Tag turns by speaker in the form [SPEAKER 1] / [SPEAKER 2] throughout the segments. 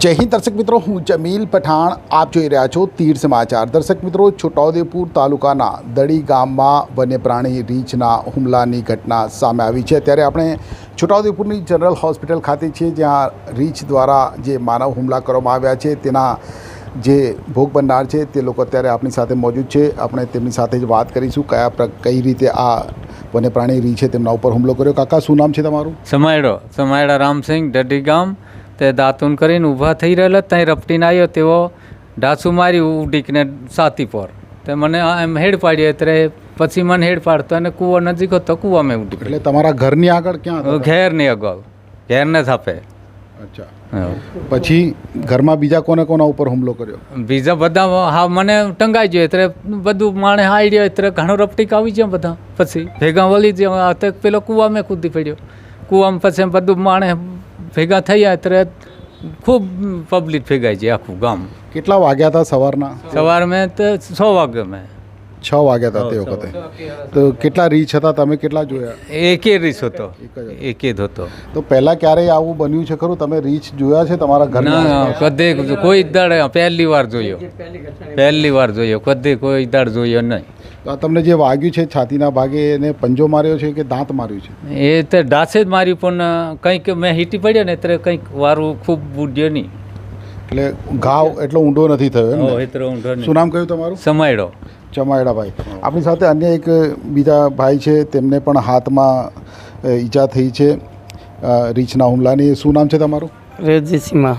[SPEAKER 1] જય હિન્દ, દર્શક મિત્રો. હું જમીલ પઠાણ. આપ જોઈ રહ્યા છો તીર સમાચાર. દર્શક મિત્રો, છોટાઉદેપુર તાલુકાના દડી ગામમાં વન્યપ્રાણી રીંછના હુમલાની ઘટના સામે આવી છે. ત્યારે આપણે છોટાઉદેપુરની જનરલ હોસ્પિટલ ખાતે છીએ, જ્યાં રીંછ દ્વારા જે માનવ હુમલા કરવામાં આવ્યા છે, તેના જે ભોગ બનનાર છે, તે લોકો અત્યારે આપણી સાથે મોજૂદ છે. આપણે તેમની સાથે જ વાત કરીશું, કયા કઈ રીતે આ વન્યપ્રાણી રીંછે તેમના ઉપર હુમલો કર્યો. કાકા, શું નામ છે તમારું?
[SPEAKER 2] સમાયડો. સમાયડા રામસિંહ ડડી ગામ. તે દાંતુન કરીને ઊભા થઈ રહેલા ત્યાં રપટીને આવ્યો તેઓ ઢાસુ મારી ઉડીકને સાતી પર. તે મને એમ હેડ પાડી એટલે પછી મને હેડ પાડતો અને કૂવો નજીક હતો કૂવા મેં ઉડી
[SPEAKER 1] એટલે તમારા ઘરની આગળ ક્યાં
[SPEAKER 2] ઘેરની અગાઉ. ઘેરને થાપે
[SPEAKER 1] અચ્છા. પછી ઘરમાં બીજા કોને કોના ઉપર હુમલો કર્યો?
[SPEAKER 2] બીજા બધા હા મને ટંગાઈ ગયો એટલે બધું માણે હાઈ રહ્યો એટલે ઘણો રપટીક આવી ગયા બધા. પછી ભેગા વળી ગયા પેલો કૂવામાં કૂદી પડ્યો. કૂવામાં પછી બધું માણે ભેગા થયા એટલે ખૂબ પબ્લિક ભેગાય છે આખું ગામ.
[SPEAKER 1] કેટલા વાગ્યા હતા સવારના?
[SPEAKER 2] સવાર મેં તો છ વાગે મેં
[SPEAKER 1] છ વાગ્યા હતા તે વખતે. તો કેટલા રીચ હતા? તમે કેટલા જોયા?
[SPEAKER 2] એકે રીચ હતો.
[SPEAKER 1] એક જ હતો.
[SPEAKER 2] એકે જ હતો.
[SPEAKER 1] તો પહેલાં ક્યારેય આવું બન્યું છે ખરું? તમે રીચ જોયા છે તમારા ઘરના?
[SPEAKER 2] કદે કોઈ દાડે પહેલી વાર જોયો. પહેલી વાર જોયો. કદે કોઈ દાડ જોયો નહીં.
[SPEAKER 1] તો આ તમને જે વાગ્યું છે છાતીના ભાગે એને પંજો માર્યો છે કે દાંત માર્યું છે?
[SPEAKER 2] એ તો ડાસે જ માર્યું પણ કંઈક મેં હીટી પડ્યો ને ત્યારે કંઈક વારું ખૂબ બુડ્યો નહીં.
[SPEAKER 1] એટલે ઘાવ એટલો ઊંડો નથી થયો
[SPEAKER 2] એટલો ઊંડો
[SPEAKER 1] શું નામ કહ્યું તમારું?
[SPEAKER 2] સમાયડો
[SPEAKER 1] ચમાયડાભાઈ આપણી સાથે અન્ય એક બીજા ભાઈ છે તેમને પણ હાથમાં ઈજા થઈ છે રીછના રીંછના હુમલાની. શું નામ છે તમારું?
[SPEAKER 3] રેજીસીમાં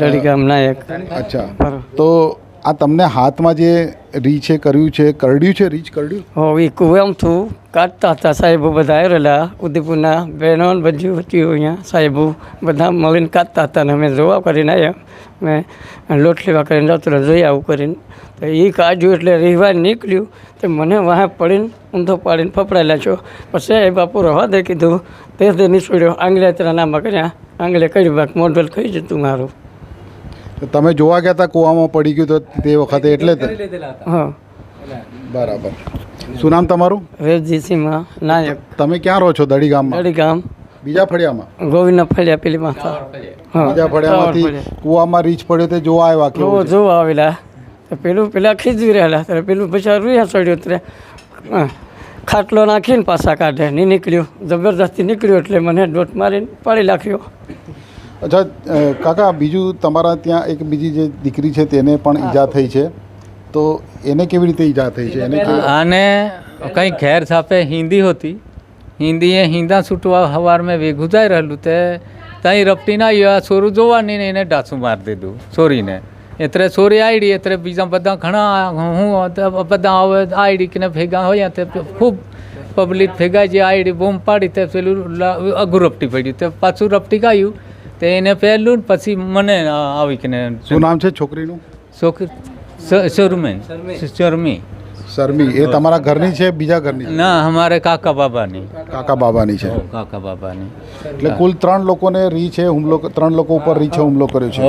[SPEAKER 3] દડી ગામ નાયક.
[SPEAKER 1] અચ્છા. તો આ તમને હાથમાં જે રીછે કર્યું છે, કરડ્યું છે રીચ કરડ્યું?
[SPEAKER 3] હવે થું, કાઢતા હતા સાહેબો બધા આવેલા ઉદયપુરના બહેનો બધી હતી અહીંયા સાહેબો બધા મળીને કાઢતા હતા ને અમે જોવા કરીને આવ્યા મેં લોટ લેવા કરીને જતો જોઈ આવું કરીને. તો એ કાઢ્યું એટલે રહેવા નીકળ્યું. તો મને વાહ પડીને ઊંધો પાડીને ફફડાયેલા છો. પછી એ બાપુ રવા દે કીધું. તે તે નીસોડ્યો આંગળે તેના નામાં કર્યા. આંગળે કર્યું, બાક મોઢલ ખાઈ જતું મારું.
[SPEAKER 1] તમે જોવા ગયા હતા કૂવામાં પડી ગયું તો તે વખતે એટલે જ?
[SPEAKER 3] હા.
[SPEAKER 1] બરાબર. શું નામ તમારું?
[SPEAKER 3] સીમા નાયક.
[SPEAKER 1] તમે ક્યાં રહો છો? દડી ગામમાં
[SPEAKER 3] દડી ગામ
[SPEAKER 1] બીજા ફળિયામાં?
[SPEAKER 3] ગોવિંદના ફળિયા પેલી માથા હા.
[SPEAKER 1] બીજા ફળિયામાંથી કૂવામાં રીંછ પડ્યો તે જોવા આવ્યા કે
[SPEAKER 3] જોવા આવેલા. તો પેલું પેલા ખીજવી રહેલા ત્યારે પેલું પછી રૂયા ચડ્યું ત્યારે હા, ખાટલો નાખીને પાછા કાઢે. નહીં નીકળ્યું. જબરદસ્તી નીકળ્યું એટલે મને ડોટ મારીને પાડી નાખ્યો.
[SPEAKER 1] અચ્છા કાકા બીજું તમારા ત્યાં એક બીજી જે દીકરી છે તેને પણ ઈજા થઈ છે. તો એને કેવી રીતે ઈજા થઈ છે? એને
[SPEAKER 2] આને કંઈ ઘેર છાપે હિન્દી હતી. હિન્દીએ હિંદા છૂટવા સવાર મેં વેગું જાય રહેલું તે ત્યાં રપટીના આવ્યો છોરું જોવાની ને એને ડાસું મારી દીધું છોરીને એટલે છોરી આઈડી એટલે બીજા બધા ઘણા હું બધા આવે આઈડી કે ને ભેગા હોય તે ખૂબ પબ્લિક ભેગા જે આઈડી બૂમ પાડી તે પેલું અઘું રપટી પડ્યું. તે પાછું રપટી ગાયું. તે એને પહેલું ને પછી મને આવી કે ને
[SPEAKER 1] શું નામ છે છોકરીનું?
[SPEAKER 2] છોકરી શરમી. શરમી.
[SPEAKER 1] શર્મી. એ તમારા ઘરની છે બીજા ઘરની
[SPEAKER 2] ના અમારે કાકા બાબાની.
[SPEAKER 1] કાકા બાબાની છે.
[SPEAKER 2] કાકા બાબાની.
[SPEAKER 1] એટલે કુલ ત્રણ લોકોને રી છે હુમલો ત્રણ લોકો ઉપર રી છે હુમલો કર્યો છે.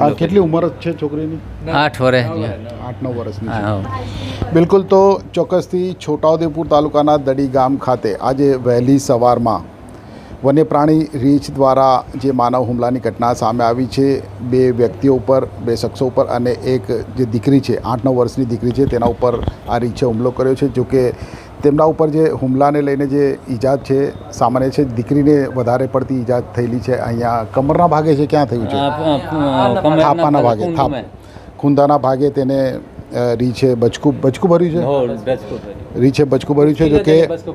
[SPEAKER 1] આ કેટલી ઉંમર છે છોકરીની?
[SPEAKER 2] આઠ વર્ષની.
[SPEAKER 1] આઠ નવ વર્ષની
[SPEAKER 2] હા.
[SPEAKER 1] બિલકુલ તો ચોક્કસથી છોટાઉદેપુર તાલુકાના દડી ગામ ખાતે આજે વહેલી સવારમાં વન્યપ્રાણી રીંછ દ્વારા જે માનવ હુમલાની ઘટના સામે આવી છે બે વ્યક્તિઓ ઉપર બે શખ્સો ઉપર અને એક જે દીકરી છે આઠ નવ વર્ષની દીકરી છે તેના ઉપર આ રીંછે હુમલો કર્યો છે. જોકે તેમના ઉપર જે હુમલાને લઈને જે ઈજા છે સામાન્ય છે દીકરીને વધારે પડતી ઈજા થયેલી છે. અહીંયા કમરના ભાગે છે ક્યાં થયું છે? થાપાના ભાગે થાપ. ખૂંદાના ભાગે તેને રીંછે બચકું બચકું ભર્યું છે? રીછે બચકું ભર્યું. છે જો કે
[SPEAKER 2] બચકો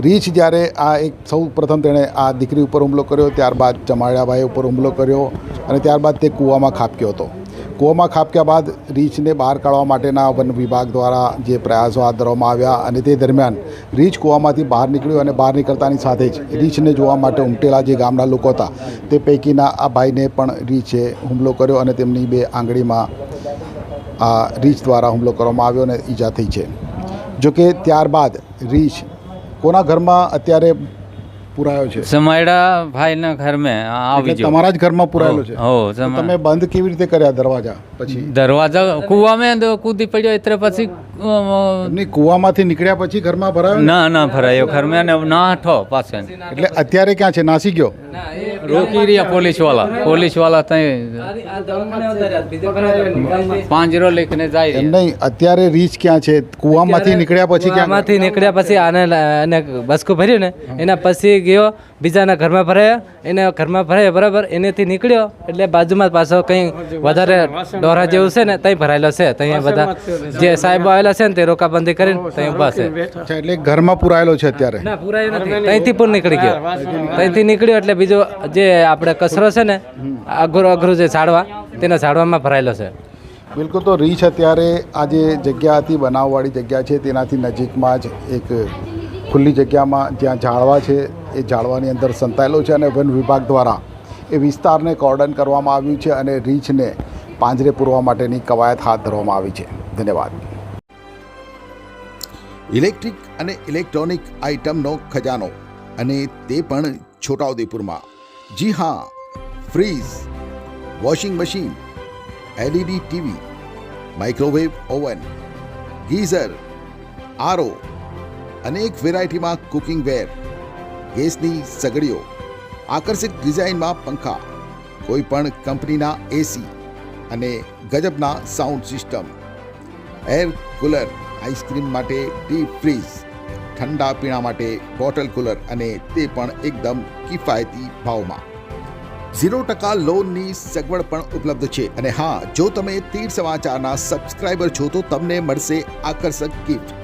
[SPEAKER 1] રીંછ જ્યારે આ એક સૌ પ્રથમ તેણે આ દીકરી ઉપર હુમલો કર્યો ત્યારબાદ ચમાળાભાઈ ઉપર હુમલો કર્યો અને ત્યારબાદ તે કૂવામાં ખાબક્યો હતો. કૂવામાં ખાબક્યા બાદ રીંછને બહાર કાઢવા માટેના વન વિભાગ દ્વારા જે પ્રયાસો હાથ ધરવામાં આવ્યા અને તે દરમિયાન રીંછ કૂવામાંથી બહાર નીકળ્યું અને બહાર નીકળતાની સાથે જ રીંછને જોવા માટે ઉમટેલા જે ગામના લોકો હતા તે પૈકીના આ ભાઈને પણ રીંછે હુમલો કર્યો અને તેમની બે આંગળીમાં આ રીંછ દ્વારા હુમલો કરવામાં આવ્યો અને ઈજા થઈ છે. જોકે ત્યારબાદ રીંછ કોના ઘરમાં અત્યારે પુરાયો છે?
[SPEAKER 2] સમાયડા ભાઈના ઘર મેં આ આવી ગયો.
[SPEAKER 1] તમારા જ ઘરમાં પુરાયેલો છે?
[SPEAKER 2] હો
[SPEAKER 1] તમે બંધ કેવી રીતે કર્યા દરવાજા પછી?
[SPEAKER 2] દરવાજા કૂવામાં તો કૂદી પડ્યો એટલે પછી
[SPEAKER 1] નહીં કૂવામાંથી નીકળ્યા પછી ઘરમાં ભરાયો ના?
[SPEAKER 2] ના ભરાયો ઘર મે ને ના ઠો પાછે
[SPEAKER 1] એટલે અત્યારે ક્યાં છે? નાસી ગયો?
[SPEAKER 2] રોકી રહ્યા પોલીસવાળા પોલીસવાળા ત્યાં પાંજરો લઈને જાય
[SPEAKER 1] નહીં અત્યારે રીચ ક્યાં છે? કૂવામાંથી નીકળ્યા પછી
[SPEAKER 4] ક્યાંમાંથી નીકળ્યા પછી આને બસકું ભર્યું ને એના પછી ગયો બીજાના ઘરમાં ભરાયા એને ઘરમાં ભરાયા બરાબર એનેથી નીકળ્યો એટલે બાજુમાં પાછો કંઈ વધારે ડોરા જેવું છે ને ત્યાં ભરાયેલો છે ત્યાં બધા જે સાહેબો આવેલા છે ને તે રોકાબંધી કરીને ત્યાં ઊભા છે.
[SPEAKER 1] એટલે ઘરમાં પુરાયેલો છે અત્યારે?
[SPEAKER 4] ના પુરાયો નથી. ત્યાંથી પણ નીકળી ગયો. ત્યાંથી નીકળ્યો એટલે બીજો જે આપણે કચરો છે ને અઘરો અઘરું જે ઝાડવા તેના ઝાડવામાં ભરાયેલો છે.
[SPEAKER 1] બિલકુલ તો રીચ અત્યારે આ જે જગ્યા હતી બનાવવાળી જગ્યા છે તેનાથી નજીકમાં જ એક ખુલ્લી જગ્યામાં જ્યાં ઝાડવા છે, એ ઝાડવાની અંદર સંતાયેલો છે અને વન વિભાગ દ્વારા એ વિસ્તારને કોર્ડન કરવામાં આવ્યું છે અને રીંછને પાંજરે પૂરવા માટેની કવાયત હાથ ધરવામાં આવી છે. ધન્યવાદ. ઇલેક્ટ્રિક અને ઇલેક્ટ્રોનિક આઇટમનો ખજાનો અને તે પણ છોટાઉદેપુરમાં. જી હા, fridge, washing machine, LED TV, microwave oven, geyser, RO અનેક વેરાયટીમાં કુકિંગ વેર ગેસની સગડીઓ આકર્ષક ડિઝાઇનમાં પંખા કોઈ પણ કંપનીના એસી અને ગજબના sound system air cooler ice cream માટે ડીપ ફ્રીઝ ઠંડા પીણા માટે બોટલ કુલર અને તે પણ એકદમ કિફાયતી ભાવમાં. ઝીરો ટકા લોનની સગવડ પણ ઉપલબ્ધ છે અને હા, જો તમે તીર સમાચારના સબસ્ક્રાઇબર છો તો તમને મળશે આકર્ષક ગિફ્ટ